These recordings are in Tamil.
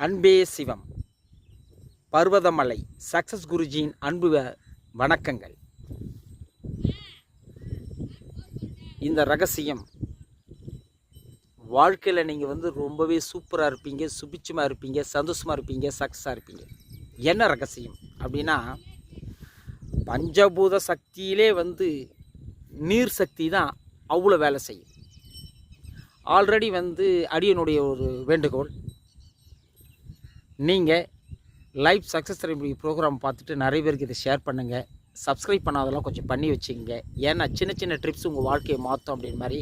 அன்பே சிவம். பர்வதமலை. சக்சஸ் குருஜியின் அன்பு வ- வணக்கங்கள். இந்த ரகசியம். வாழ்க்கையில் நீங்கள் வந்து ரொம்பவே சூப்பராக இருப்பீங்க சுபிச்சமாக இருப்பீங்க சந்தோஷமாக இருப்பீங்க சக்ஸஸாக இருப்பீங்க. என்ன ரகசியம்? அப்படின்னா பஞ்சபூத சக்தியிலே வந்து நீர் சக்தி தான் அவ்வளோ வேலை செய்யும். ஆல்ரெடி வந்து அடியனுடைய ஒரு வேண்டுகோள். நீங்கள் லைஃப் சக்ஸஸ் ரெமெடி ப்ரோக்ராம் பார்த்துட்டு நிறைய பேருக்கு இதை ஷேர் பண்ணுங்கள் சப்ஸ்கிரைப் பண்ணாதெல்லாம் கொஞ்சம் பண்ணி வச்சுக்கோங்க. ஏன்னா சின்ன சின்ன ட்ரிப்ஸ் உங்கள் வாழ்க்கையை மாற்றும் அப்படின்னு மாதிரி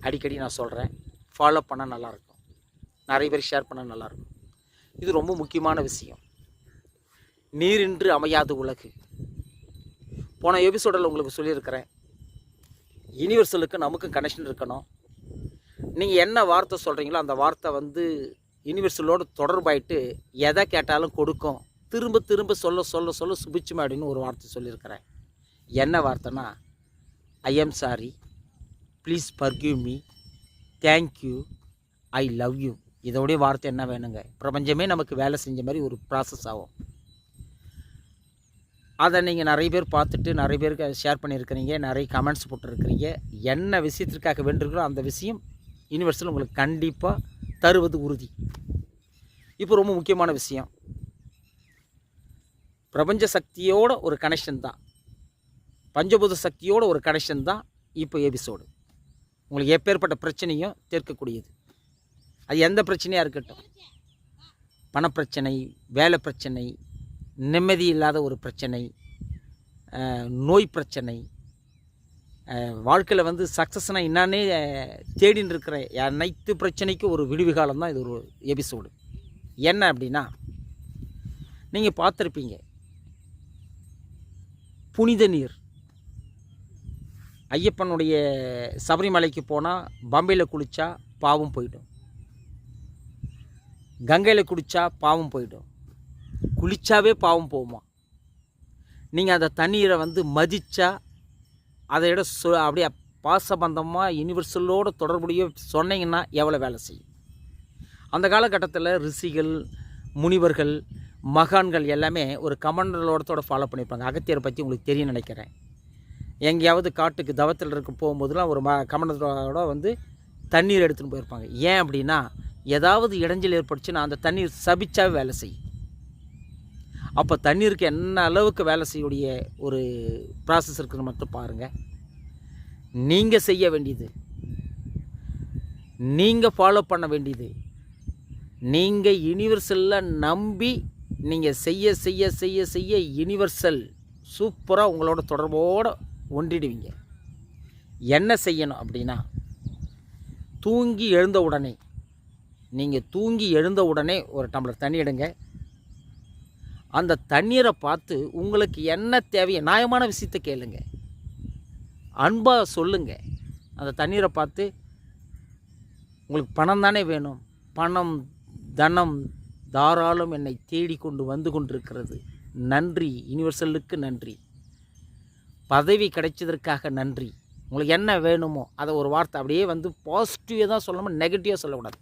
அடிக்கடி நான் சொல்கிறேன் ஃபாலோ பண்ணால் நல்லாயிருக்கும். நிறைய பேர் ஷேர் பண்ணால் நல்லாயிருக்கும். இது ரொம்ப முக்கியமான விஷயம். நீரின்று அமையாத உலகு. போன எபிசோடில் உங்களுக்கு சொல்லியிருக்கிறேன். யூனிவர்சலுக்கு நமக்கு கனெக்ஷன் இருக்கணும். நீங்கள் என்ன வார்த்தை சொல்கிறீங்களோ அந்த வார்த்தை வந்து யூனிவர்சலோடு தொடர்பாயிட்டு எதை கேட்டாலும் கொடுக்கும். திரும்ப திரும்ப சொல்ல சொல்ல சொல்ல சுபிச்சுமா அப்படின்னு ஒரு வார்த்தை சொல்லியிருக்கிறேன் என்ன வார்த்தைனா I am sorry please forgive me thank you I love you இதோடைய வார்த்தை என்ன வேணுங்க? பிரபஞ்சமே நமக்கு வேலை செஞ்ச மாதிரி ஒரு ப்ராசஸ் ஆகும். அதை நீங்கள் நிறைய பேர் பார்த்துட்டு நிறைய பேருக்கு ஷேர் பண்ணியிருக்கிறீங்க நிறைய கமெண்ட்ஸ் போட்டிருக்கிறீங்க. என்ன விஷயத்திற்காக வேண்டிருக்கிறோ அந்த விஷயம் யூனிவர்ஸில் உங்களுக்கு கண்டிப்பாக தருவது உறுதி. இப்போ ரொம்ப முக்கியமான விஷயம். பிரபஞ்ச சக்தியோட ஒரு கனெக்ஷன் தான். பஞ்சபூத சக்தியோட ஒரு கனெக்ஷன் தான் இப்போ எபிசோடு உங்களுக்கு எப்பேற்பட்ட பிரச்சனையும் தீர்க்கக்கூடியது. அது எந்த பிரச்சனையாக இருக்கட்டும். பணப்பிரச்சனை வேலை பிரச்சனை நிம்மதி இல்லாத ஒரு பிரச்சனை நோய் பிரச்சனை வாழ்க்கையில் வந்து சக்ஸஸ்னால் என்னான்னே தேடின்னு இருக்கிற அனைத்து பிரச்சனைக்கும் ஒரு விடுவி காலம் தான் இது ஒரு எபிசோடு என்ன அப்படின்னா நீங்கள் பார்த்துருப்பீங்க. புனித நீர். ஐயப்பனுடைய சபரிமலைக்கு போனால் பம்பையில் குளித்தா பாவம் போயிடும். கங்கையில் குடித்தா பாவம் போயிடும். குளித்தாவே பாவம் போகுமா? நீங்கள் அந்த தண்ணீரை வந்து மதித்தா அதை விட சொ அப்படியே பாசபந்தமாக யூனிவர்சலோடு தொடர்புடைய சொன்னீங்கன்னா எவ்வளோ வேலை செய்யும்? அந்த காலகட்டத்தில் ரிஷிகள் முனிவர்கள் மகான்கள் எல்லாமே ஒரு கமண்டலோடத்தோட ஃபாலோ பண்ணியிருப்பாங்க அகத்தியரை பற்றி உங்களுக்கு தெரியும் நினைக்கிறேன். எங்கேயாவது காட்டுக்கு தவத்தில் இருக்க போகும்போதெல்லாம் ஒரு ம கமண்டலோட வந்து தண்ணீர் எடுத்துகிட்டு போயிருப்பாங்க. ஏன் அப்படின்னா ஏதாவது இடைஞ்சல் ஏற்பட்டுச்சுன்னா அந்த தண்ணீர் சபிச்சாவே வேலை செய்யும். அப்போ தண்ணீருக்கு என்ன அளவுக்கு வேலை செய்யக்கூடிய ஒரு ப்ராசஸ் இருக்குன்னு மட்டும் பாருங்கள் நீங்கள் செய்ய வேண்டியது. நீங்கள் ஃபாலோ பண்ண வேண்டியது. நீங்கள் யூனிவர்சலில் நம்பி நீங்கள் செய்ய செய்ய செய்ய செய்ய யூனிவர்சல் சூப்பராக உங்களோட தொடர்போடு ஒன்றிடுவீங்க. என்ன செய்யணும் அப்படின்னா தூங்கி எழுந்த உடனே நீங்கள் தூங்கி எழுந்த உடனே ஒரு டம்ளர் தண்ணி எடுங்க. அந்த தண்ணீரை பார்த்து உங்களுக்கு என்ன தேவையோ நியாயமான விஷயத்தை கேளுங்க. அன்பாக சொல்லுங்க. அந்த தண்ணீரை பார்த்து உங்களுக்கு பணம் தானே வேணும். பணம் தனம் தாராளம் என்னை தேடி கொண்டு வந்து கொண்டிருக்கிறது. நன்றி. யூனிவர்சலுக்கு நன்றி. பதவி கிடைச்சதற்காக நன்றி. உங்களுக்கு என்ன வேணுமோ அதை ஒரு வார்த்தை அப்படியே வந்து பாசிட்டிவாக தான் சொல்லணுமோ நெகட்டிவாக சொல்லக்கூடாது.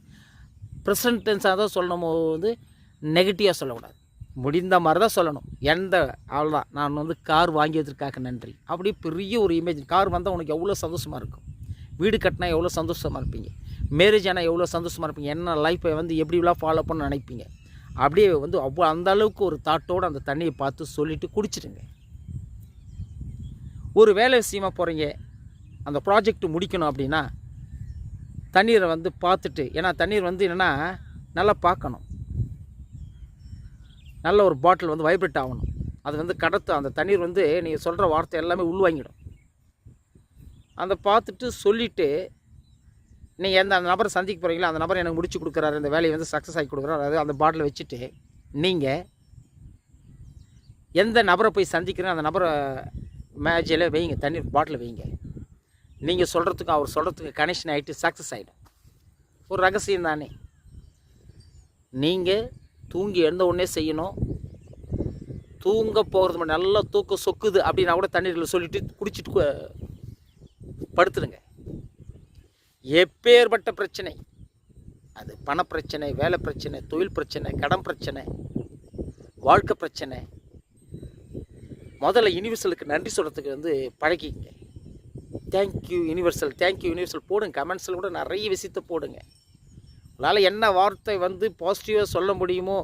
ப்ரெசன்ட் டென்ஸாக தான் சொல்லணுமோ வந்து நெகட்டிவாக சொல்லக்கூடாது. முடிந்த மாதிரி தான் சொல்லணும். எந்த அவ்வளோதான் நான் வந்து கார் வாங்கியதற்காக நன்றி. அப்படி பெரிய ஒரு இமேஜ் கார் வந்தால் உனக்கு எவ்வளோ சந்தோஷமாக இருக்கும்? வீடு கட்டினா எவ்வளோ சந்தோஷமாக இருப்பீங்க? மேரேஜ் ஆனால் எவ்வளோ சந்தோஷமாக இருப்பீங்க? என்ன லைஃப்பை வந்து எப்படிலாம் ஃபாலோ பண்ண நினைப்பீங்க? அப்படியே வந்து அவ்வளோ அந்த அளவுக்கு ஒரு தாட்டோடு அந்த தண்ணியை பார்த்து சொல்லிவிட்டு குடிச்சிடுங்க. ஒரு வேலை விஷயமா போகிறீங்க அந்த ப்ராஜெக்ட் முடிக்கணும் அப்படின்னா தண்ணீரை வந்து பார்த்துட்டு ஏன்னா தண்ணீர் வந்து என்னென்னா நல்லா பார்க்கணும். நல்ல ஒரு பாட்டில் வந்து வைப்ரேட் ஆகணும். அது வந்து கடத்து அந்த தண்ணீர் வந்து நீங்கள் சொல்கிற வார்த்தை எல்லாமே உள்வாங்கிடும். அந்த பார்த்துட்டு சொல்லிவிட்டு நீங்கள் எந்த அந்த நபரை சந்திக்க போகிறீங்களோ அந்த நபர் எனக்கு முடிச்சு கொடுக்குறாரு இந்த வேலையை வந்து சக்ஸஸ் ஆகி கொடுக்குறாரு அதாவது அந்த பாட்டில் வச்சுட்டு நீங்கள் எந்த நபரை போய் சந்திக்கிறேன் அந்த நபரை மேஜில் வைங்க தண்ணீர் பாட்டில் வைங்க. நீங்கள் சொல்கிறதுக்கும் அவர் சொல்கிறதுக்கு கனெக்ஷன் ஆகிட்டு சக்ஸஸ் ஆகிடும் ஒரு ரகசியம் தானே. நீங்கள் தூங்கி எழுந்த உடனே செய்யணும். தூங்க போகிறது மட்டும் நல்லா தூக்கம் சொக்குது அப்படின்னா கூட தண்ணீரில் சொல்லிவிட்டு குடிச்சிட்டு படுத்துடுங்க. எப்பேற்பட்ட பிரச்சனை? அது பணப்பிரச்சனை வேலை பிரச்சனை தொழில் பிரச்சனை கடன் பிரச்சனை வாழ்க்கை பிரச்சனை. முதல்ல யூனிவர்சலுக்கு நன்றி சொல்கிறதுக்கு வந்து பழகிங்க thank you Universal thank you Universal போடுங்க. கமெண்ட்ஸில் கூட நிறைய விஷயத்த போடுங்க. உங்களால் என்ன வார்த்தை வந்து பாசிட்டிவாக சொல்ல முடியுமோ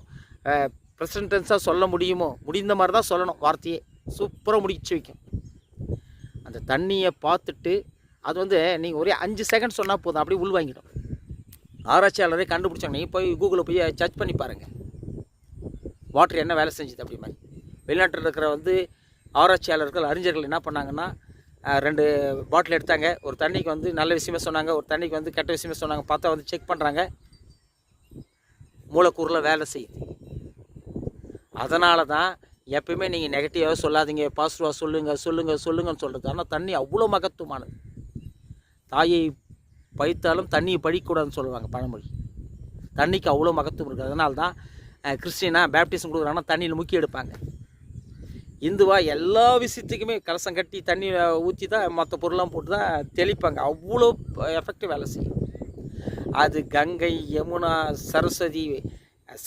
ப்ரெசன்டென்ஸாக சொல்ல முடியுமோ முடிந்த மாதிரி தான் சொல்லணும் வார்த்தையே. சூப்பராக முடிச்சு வைக்கும். அந்த தண்ணியை பார்த்துட்டு அது வந்து நீங்கள் ஒரே அஞ்சு செகண்ட் சொன்னால் போதும் அப்படியே உள்வாங்கிடும் ஆராய்ச்சியாளரே கண்டுபிடிச்சாங்க நீங்கள் போய் கூகுளில் போய் சர்ச் பண்ணி பாருங்கள் வாட்டர் என்ன வேலை செஞ்சுது அப்படி மாதிரி. வெளிநாட்டில் இருக்கிற வந்து ஆராய்ச்சியாளர்கள் அறிஞர்கள் என்ன பண்ணாங்கன்னா ரெண்டு பாட்டில் எடுத்தாங்க. ஒரு தண்ணிக்கு வந்து நல்ல விஷயமே சொன்னாங்க. ஒரு தண்ணிக்கு வந்து கெட்ட விஷயமே சொன்னாங்க. பார்த்தா வந்து செக் பண்ணுறாங்க மூலக்கூறில் வேலை செய்யுது. அதனால தான் எப்பயுமே நீங்கள் நெகட்டிவாக சொல்லாதீங்க. பாசிட்டிவாக சொல்லுங்கள் சொல்லுங்கள் சொல்லுங்கன்னு சொல்கிறது ஆனால் தண்ணி அவ்வளோ மகத்துவமானது. தாயை பயித்தாலும் தண்ணியை பழிக்கூடாதுன்னு சொல்லுவாங்க பழமொழி. தண்ணிக்கு அவ்வளோ மகத்துவம் இருக்குது. அதனால தான் கிறிஸ்டினா பேப்டிசம் கொடுக்குறாங்கன்னா தண்ணியில் முக்கி எடுப்பாங்க. இந்துவா எல்லா விஷயத்துக்குமே கலசம் கட்டி தண்ணி ஊற்றி தான் மற்ற பொருள்லாம் போட்டு தான் தெளிப்பாங்க. அவ்வளோ எஃபெக்டிவ் வேலை செய்யும். அது கங்கை யமுனா சரஸ்வதி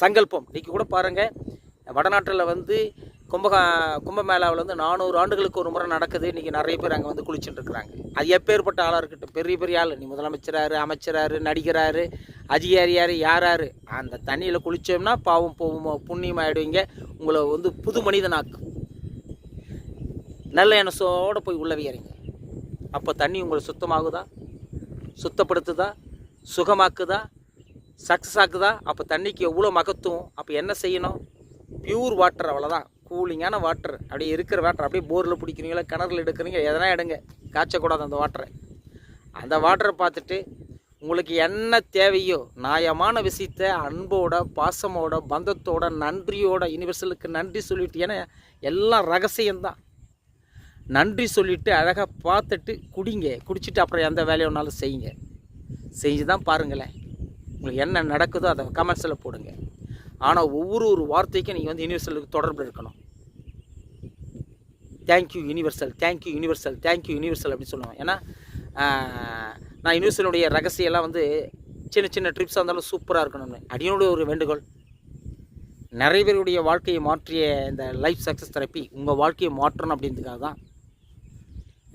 சங்கல்பம். இன்றைக்கி கூட பாருங்கள் வடநாட்டில் வந்து கும்பகா கும்பமேளாவில் வந்து நானூறு ஆண்டுகளுக்கு ஒரு முறை நடக்குது. இன்றைக்கி நிறைய பேர் அங்கே வந்து குளிச்சுட்டு இருக்கிறாங்க. அது எப்பேற்பட்ட ஆளாக இருக்கட்டும். பெரிய பெரிய ஆள். நீ முதலமைச்சராரு அமைச்சராரு நடிகராரு அதிகாரியார் யாராரு. அந்த தண்ணியில் குளித்தோம்னா பாவம் போவோம் புண்ணியம் ஆகிடுவீங்க உங்களை வந்து புது மனிதனாக்கும். நல்ல எண்ணசோடு போய் உள்ளே வைக்கிறீங்க அப்போ தண்ணி உங்களை சுத்தமாகுதா? சுத்தப்படுத்துதா? சுகமாக்குதா? சக்ஸஸ் ஆக்குதா அப்போ தண்ணிக்கு எவ்வளோ மகத்துவம்? அப்போ என்ன செய்யணும்? பியூர் வாட்டர் அவ்வளோதான். கூலிங்கான வாட்டர் அப்படியே இருக்கிற வாட்டர் அப்படியே போரில் பிடிக்கிறீங்களா? கிணறுல எடுக்கிறீங்க எதனா எடுங்க. காய்ச்சக்கூடாது அந்த வாட்டரை அந்த வாட்டரை பார்த்துட்டு உங்களுக்கு என்ன தேவையோ நியாயமான விஷயத்த அன்போட பாசமோட பந்தத்தோட நன்றியோட யூனிவர்சலுக்கு நன்றி சொல்லிட்டு ஏன்னா எல்லாம் ரகசியம்தான். நன்றி சொல்லிவிட்டு அழகாக பார்த்துட்டு குடிங்க. குடிச்சிட்டு அப்புறம் எந்த வேலையை ஒன்றாலும் செய்யுங்க. செஞ்சு தான் பாருங்களேன். உங்களுக்கு என்ன நடக்குதோ அதை கமெண்ட்ஸில் போடுங்க. ஆனால் ஒவ்வொரு ஒரு வார்த்தைக்கும் நீங்கள் வந்து யூனிவர்சலுக்கு தொடர்பு இருக்கணும். Thank you Universal thank you Universal thank you Universal அப்படின்னு சொல்லுவேன் ஏன்னா நான் யூனிவர்சலுடைய ரகசியெல்லாம் வந்து சின்ன சின்ன ட்ரிப்ஸாக இருந்தாலும் சூப்பராக இருக்கணும்னு. அடியனுடைய ஒரு வேண்டுகோள். நிறைய பேருடைய வாழ்க்கையை மாற்றிய இந்த லைஃப் சக்ஸஸ் தெரப்பி உங்கள் வாழ்க்கையை மாற்றணும் அப்படின்றதுக்காக தான்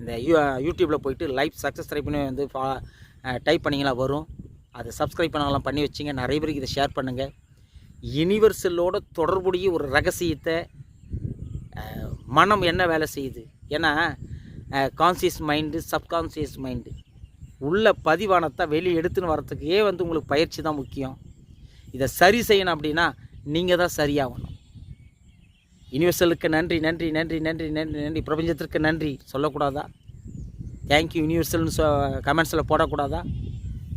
இந்த யூ யூடியூப்பில் போயிட்டு லைஃப் சக்ஸஸ் தெரப்பின்னு வந்து ஃபா டைப் பண்ணிங்களா வரும். அதை சப்ஸ்கிரைப் பண்ணலாம் பண்ணி வச்சிங்க. நிறைய பேருக்கு இதை ஷேர் பண்ணுங்கள் யூனிவர்சலோட தொடர்புடைய ஒரு ரகசியத்தை மனம் என்ன வேலை செய்யுது? ஏன்னா கான்சியஸ் மைண்டு சப்கான்சியஸ் மைண்டு உள்ள பதிவானத்தை வெளியே எடுத்துன்னு வரத்துக்கே வந்து உங்களுக்கு பயிற்சி தான் முக்கியம். இதை சரி செய்யணும் அப்படின்னா நீங்கள் தான் சரியாகணும். யூனிவர்சலுக்கு நன்றி நன்றி நன்றி நன்றி நன்றி நன்றி. பிரபஞ்சத்திற்கு நன்றி. சொல்லக்கூடாதா? தேங்க்யூ யூனிவர்சல்னு சொ கமெண்ட்ஸில் போடக்கூடாதா?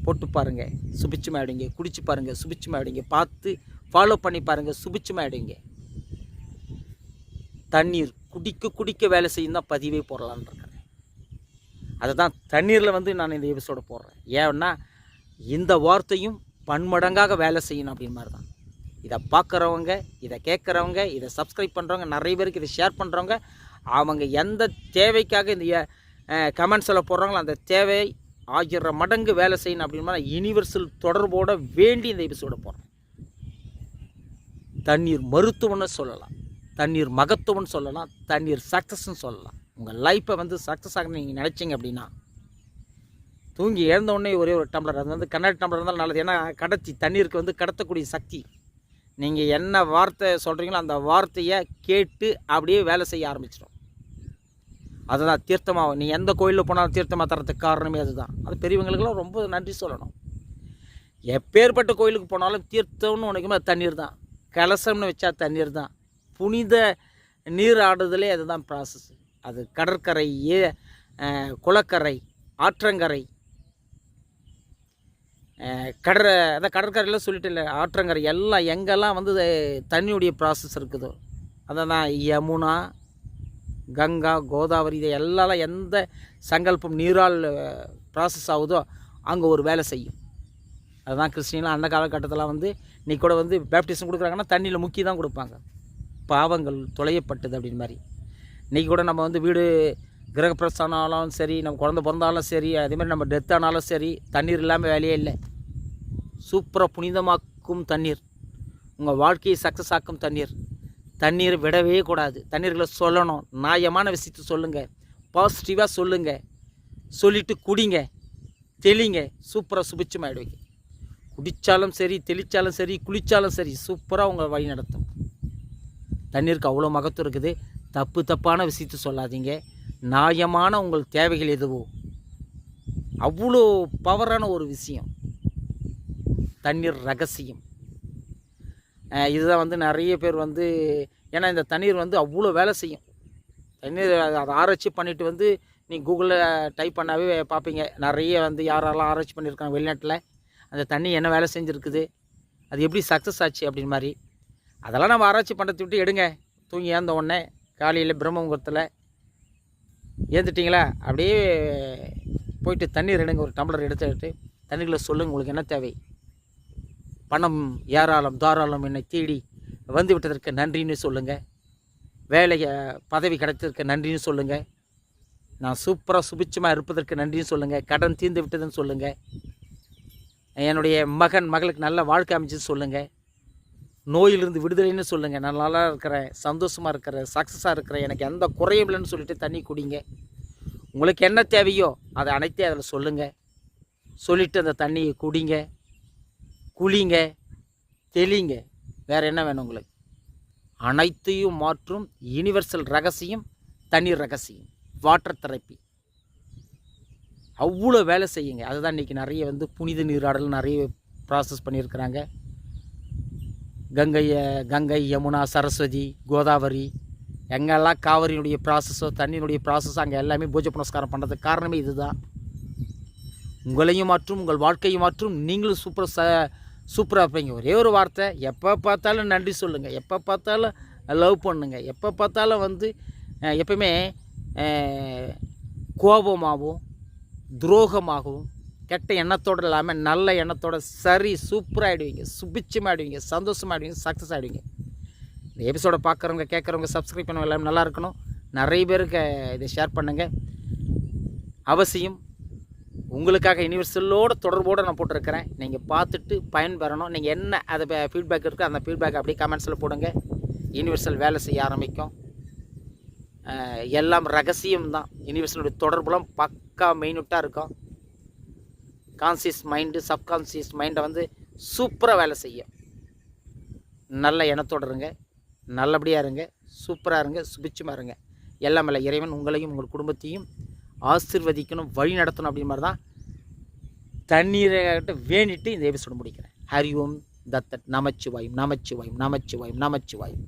போட்டு பாருங்கள் சுபிச்சமாயிடுங்க குடிச்சு பாருங்கள் சுபிச்சமாயிடுங்க பார்த்து ஃபாலோ பண்ணி பாருங்கள் சுபிச்சமாக ஆகிடுங்க தண்ணீர். குடிக்க குடிக்க வேலை செய்யும் தான் பதிவே போடலான்னு இருக்கிறேன் அதை தான் தண்ணீரில் வந்து நான் இந்த எபிசோட போடுறேன். ஏன்னா இந்த வார்த்தையும் பன்மடங்காக வேலை செய்யணும் அப்படின்னு மாதிரி தான். இதை பார்க்குறவங்க இதை கேட்குறவங்க இதை சப்ஸ்கிரைப் பண்ணுறவங்க நிறைய பேருக்கு இதை ஷேர் பண்ணுறவங்க அவங்க எந்த தேவைக்காக இந்த கமெண்ட்ஸில் போடுறாங்களோ அந்த தேவை ஆயிரம் மடங்கு வேலை செய்யணும் அப்படின்னு யூனிவர்சல் தொடர்போட வேண்டி இந்த எபிசோட போடுறேன் தண்ணீர் மருத்துவம்னு சொல்லலாம் தண்ணீர் மகத்துவம்னு சொல்லலாம் தண்ணீர் சக்ஸஸ்ன்னு சொல்லலாம். உங்கள் லைஃப்பை வந்து சக்ஸஸ் ஆகணும் நீங்கள் நினச்சிங்க அப்படின்னா தூங்கி எழுந்த உடனே ஒரே ஒரு டம்ளர் அது வந்து கண்ணாடி டம்ளர் இருந்தாலும் நல்லது. ஏன்னா கடத்தி தண்ணீருக்கு வந்து கடத்தக்கூடிய சக்தி நீங்கள் என்ன வார்த்தை சொல்கிறீங்களோ அந்த வார்த்தையை கேட்டு அப்படியே வேலை செய்ய ஆரம்பிச்சிடும். அதுதான் தீர்த்தமாக நீ எந்த கோயிலில் போனாலும் தீர்த்தமாக தரத்துக்கு காரணமே அதுதான். அது பெரியவங்களுக்கெல்லாம் ரொம்ப நன்றி சொல்லணும். எப்பேற்பட்ட கோயிலுக்கு போனாலும் தீர்த்தம்னு உனக்குமே அது தண்ணீர் தான் கலசம்னு வச்சா தண்ணீர் தான் புனித நீர் ஆடுதலே அதுதான் ப்ராசஸ் அது கடற்கரை ஏ குளக்கரை ஆற்றங்கரை கடற அதான் கடற்கரையில் சொல்லிட்டு இல்லை ஆற்றங்கரை எல்லாம் எங்கெல்லாம் வந்து தண்ணியுடைய ப்ராசஸ் இருக்குதோ. அதான் யமுனா கங்கா கோதாவரி இது எல்லாம் எந்த சங்கல்பம் நீரால் ப்ராசஸ் ஆகுதோ அங்கே ஒரு வேலை செய்யும். அதுதான் கிறிஸ்டின்லாம் அந்த காலகட்டத்தில் வந்து இன்றைக்கி கூட வந்து பேப்டிசம் கொடுக்குறாங்கன்னா தண்ணியில் முக்கி தான் கொடுப்பாங்க. பாவங்கள் தொலையப்பட்டது அப்படின்னு மாதிரி. இன்றைக்கி கூட நம்ம வந்து வீடு கிரகப்பிரஸ்தானம் சரி நம்ம குழந்த பிறந்தாலும் சரி அதேமாதிரி நம்ம டெத் ஆனாலும் சரி தண்ணீர் இல்லாமல் வேலையே இல்லை. சூப்பராக புனிதமாக்கும் தண்ணீர். உங்கள் வாழ்க்கையை சக்ஸஸ் ஆக்கும் தண்ணீர். தண்ணீரை விடவே கூடாது. தண்ணீர்களை சொல்லணும். நியாயமான விஷயத்தை சொல்லுங்கள் பாசிட்டிவாக சொல்லுங்கள் சொல்லிட்டு குடிங்க. தெளிங்க. சூப்பராக சுபிச்சமாயிடுவீங்க குடித்தாலும் சரி தெளித்தாலும் சரி குளித்தாலும் சரி சூப்பராக உங்களை வழி நடத்தும். தண்ணீருக்கு அவ்வளோ மகத்துவம் இருக்குது. தப்பு தப்பான விஷயத்தை சொல்லாதீங்க. நியாயமான உங்கள் தேவைகள் எதுவோ. அவ்வளோ பவரான ஒரு விஷயம். தண்ணீர் ரகசியம். இதுதான் வந்து நிறைய பேர் வந்து ஏன்னா இந்த தண்ணீர் வந்து அவ்வளோ வேலை செய்யும். தண்ணீர் அதை அதை ஆராய்ச்சி பண்ணிட்டு வந்து நீ கூகுளில் டைப் பண்ணாவே பார்ப்பீங்க. நிறைய வந்து யாரெல்லாம் ஆராய்ச்சி பண்ணியிருக்காங்க வெளிநாட்டில் அந்த தண்ணி என்ன வேலை செஞ்சுருக்குது? அது எப்படி சக்ஸஸ் ஆச்சு அப்படின்னு மாதிரி. அதெல்லாம் நம்ம ஆராய்ச்சி பண்ணுறதை விட்டு எடுங்க. தூங்கி ஏந்த உடனே காலையில் பிரம்ம முகூர்த்தத்தில் ஏற்றுட்டிங்களா அப்படியே போயிட்டு தண்ணீர் எடுங்க ஒரு டம்ளர் எடுத்துக்கிட்டு தண்ணிகளை சொல்லுங்கள் உங்களுக்கு என்ன தேவை? பணம் ஏராளம் தாராளம் என்னை தேடி வந்து விட்டதற்கு நன்றின்னு சொல்லுங்கள் வேலையை பதவி கிடைத்ததற்கு நன்றின்னு சொல்லுங்கள் நான் சூப்பராக சுபிச்சமாக இருப்பதற்கு நன்றின்னு சொல்லுங்கள் கடன் தீர்ந்து விட்டதுன்னு சொல்லுங்கள் என்னுடைய மகன் மகளுக்கு நல்ல வாழ்க்கை அமைச்சது சொல்லுங்கள் நோயிலிருந்து விடுதலைன்னு சொல்லுங்கள் நான் நல்லா இருக்கிறேன் சந்தோஷமாக இருக்கிறேன் சக்ஸஸாக இருக்கிறேன். எனக்கு எந்த குறையும் இல்லைன்னு சொல்லிட்டு தண்ணி குடிங்க. உங்களுக்கு என்ன தேவையோ அதை அனைத்தையும் அதில் சொல்லுங்கள் சொல்லிவிட்டு அந்த தண்ணியை குடிங்க. குளிங்க. தெளிங்க. வேறு என்ன வேணும் உங்களுக்கு? அனைத்தையும் மாற்றும் யூனிவர்சல் ரகசியம் தண்ணீர் ரகசியம். வாட்டர் தெரப்பி அவ்வளோ வேலை செய்யுங்க. அதுதான் இன்றைக்கி நிறைய வந்து புனித நீராடல் நிறைய ப்ராசஸ் பண்ணியிருக்கிறாங்க. கங்கையை கங்கை யமுனா சரஸ்வதி கோதாவரி எங்கெல்லாம் காவிரியினுடைய ப்ராசஸோ தண்ணியினுடைய ப்ராசஸோ அங்கே எல்லாமே பூஜை புனஸ்காரம் பண்ணுறதுக்கு காரணமே இதுதான். உங்களையும் மாற்றும் உங்கள் வாழ்க்கையும் மாற்றும். நீங்களும் சூப்பர் ச சூப்பராக இருப்பீங்க. ஒரே ஒரு வார்த்தை எப்போ பார்த்தாலும் நன்றி சொல்லுங்கள் எப்போ பார்த்தாலும் லவ் பண்ணுங்கள் எப்போ பார்த்தாலும் வந்து அஹ், எப்பவுமே கோபமாகவும் துரோகமாகவும் கெட்ட எண்ணத்தோடு இல்லாமல் நல்ல எண்ணத்தோட சரி சூப்பராக ஆகிடுவீங்க சுபிச்சமாக ஆகிடுவீங்க சந்தோஷமாக ஆகிடுவீங்க சக்ஸஸ் ஆகிடுவீங்க இந்த எபிசோடை பார்க்குறவங்க கேட்குறவங்க சப்ஸ்கிரைப் பண்ணவங்க எல்லாமே நல்லா இருக்கணும். நிறைய பேருக்கு இதை ஷேர் பண்ணுங்கள் அவசியம் உங்களுக்காக யூனிவர்சலோடு தொடர்போடு நான் போட்டிருக்கிறேன். நீங்கள் பார்த்துட்டு பயன்பெறணும் நீங்கள் என்ன அதை ஃபீட்பேக் இருக்கோ அந்த ஃபீட்பேக் அப்படியே கமெண்ட்ஸில் போடுங்க. யூனிவர்சல் வேலை செய்ய ஆரம்பிக்கும். எல்லாம் ரகசியம் தான் யூனிவர்சலுடைய தொடர்புலாம் பக்கா மெயினுட்டாக இருக்கும். கான்சியஸ் மைண்டு சப்கான்சியஸ் மைண்டை வந்து சூப்பராக வேலை செய்யும். நல்ல எண்ணத்தோடு இருங்க நல்லபடியாக இருங்க சூப்பராக இருங்க சுபிச்சமாக இருங்க. எல்லாம் இல்லை இறைவன் உங்களையும் உங்கள் குடும்பத்தையும் ஆசிர்வதிக்கணும் வழி நடத்தணும் அப்படின் மாதிரி தான் தண்ணீரை வேண்டிட்டு இந்த எபிசோடு முடிக்கிறேன். ஹரி ஓம் தத்தட் நமச்சிவாயும் நமச்சிவாயும் நமச்சிவாயும் நமச்சிவாயும்.